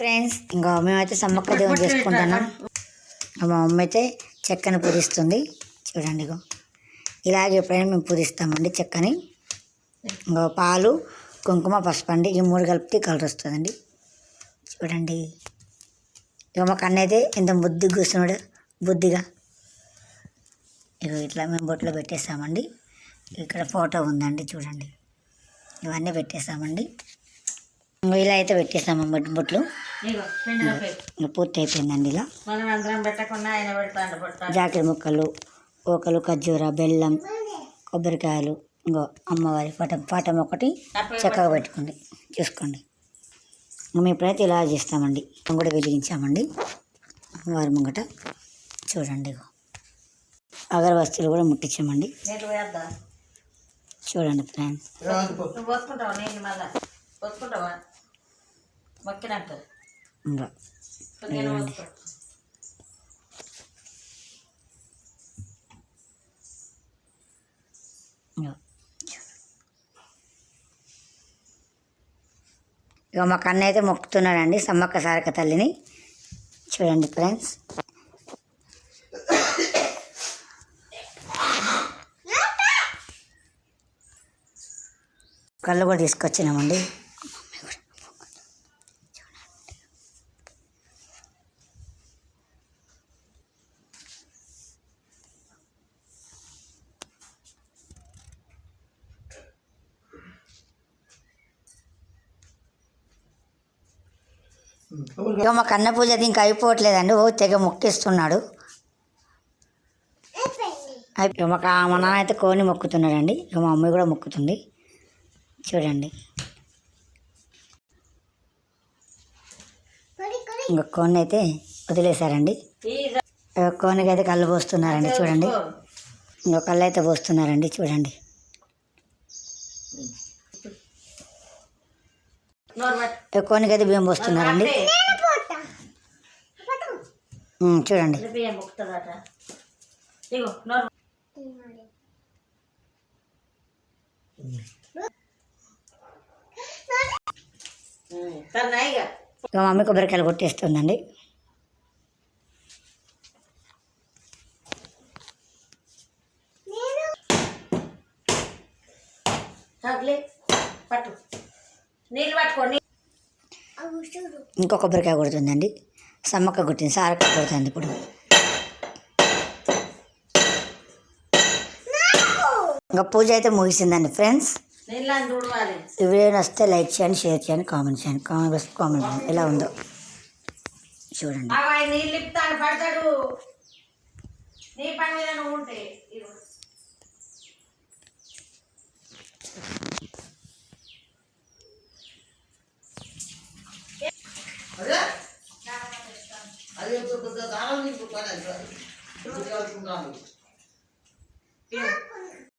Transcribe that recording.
Friends ఇంకా మేమైతే సమ్మక్క దేవుని చేసుకుంటున్నాం మా మమ్మీ అయితే చెక్కని పూజిస్తుంది. చూడండి ఇగో. ఇలాగే ఎప్పుడైనా మేము పూజిస్తామండి చెక్కని. ఇంకో పాలు కుంకుమ పసుపు అండి ఈ మూడు కలిపితే కలర్ వస్తుందండి. చూడండి. ఇక మా కన్ను అయితే ఎంత బుద్ధి కూర్చున్నాడు బుద్ధిగా. ఇక ఇట్లా మేము బొట్లో పెట్టేస్తామండి. ఇక్కడ ఫోటో ఉందండి చూడండి. ఇవన్నీ పెట్టేస్తామండి. ఇలా అయితే పెట్టేస్తాము బొట్టు బొట్లు. పూర్తి అయిపోయిందండి ఇలా. జాకెట్ ముక్కలు ఓకలు ఖర్జూర బెల్లం కొబ్బరికాయలు ఇంకో అమ్మవారి పటం పటం ఒకటి చక్కగా పెట్టుకోండి. చూసుకోండి. మేము ఇప్పుడైతే ఇలా చేస్తామండి. కూడా వెలిగించామండి. వారి ముంగట చూడండి ఇగో అగరబస్తీలు కూడా ముట్టించామండి. చూడండి ఫ్రెండ్స్. ఇంకా. ఇక మా కన్న అయితే మొక్కుతున్నాడండి సమ్మక్క సారక తల్లిని. చూడండి ఫ్రెండ్స్. కళ్ళు కూడా తీసుకొచ్చినామండి. ఇక మా కన్న పూజ అది ఇంకా అయిపోవట్లేదండి. ఓ తెగ మొక్కిస్తున్నాడు. ఇక మా మా నాన్న అయితే కోని మొక్కుతున్నాడండి. ఇక మా మమ్మీ కూడా మొక్కుతుంది. చూడండి. ఇంకా కోని అయితే వదిలేశారండి. ఈ కోనికి అయితే కళ్ళు పోస్తున్నారండి. చూడండి. ఇంకో కళ్ళు అయితే పోస్తున్నారండి. చూడండి. అయితే బియ్యం పోస్తున్నారండి. చూడండి. ఇక మా మమ్మీ కొబ్బరికాయలు కొట్టేస్తుందండి. తగిలి. పట్టు. నీళ్ళు పట్టుకోండి ఇంకో కొబ్బరికాయ కొడుతుందండి. సమ్మక్క కొట్టింది సారక్క కొడుతుంది ఇప్పుడు. ఇంకా పూజ అయితే ముగిసిందండి ఫ్రెండ్స్. ఈ వీడియో వస్తే లైక్ చేయండి షేర్ చేయండి కామెంట్ చేయండి. కామెంట్ కామెంట్ చేయండి. ఎలా ఉందో చూడండి. అవి ఆయన నీళ్ళు ఇప్పుతాను పడతాడు నీ పని మీద నువ్వు ఉంటే ఇగో. ఇగో.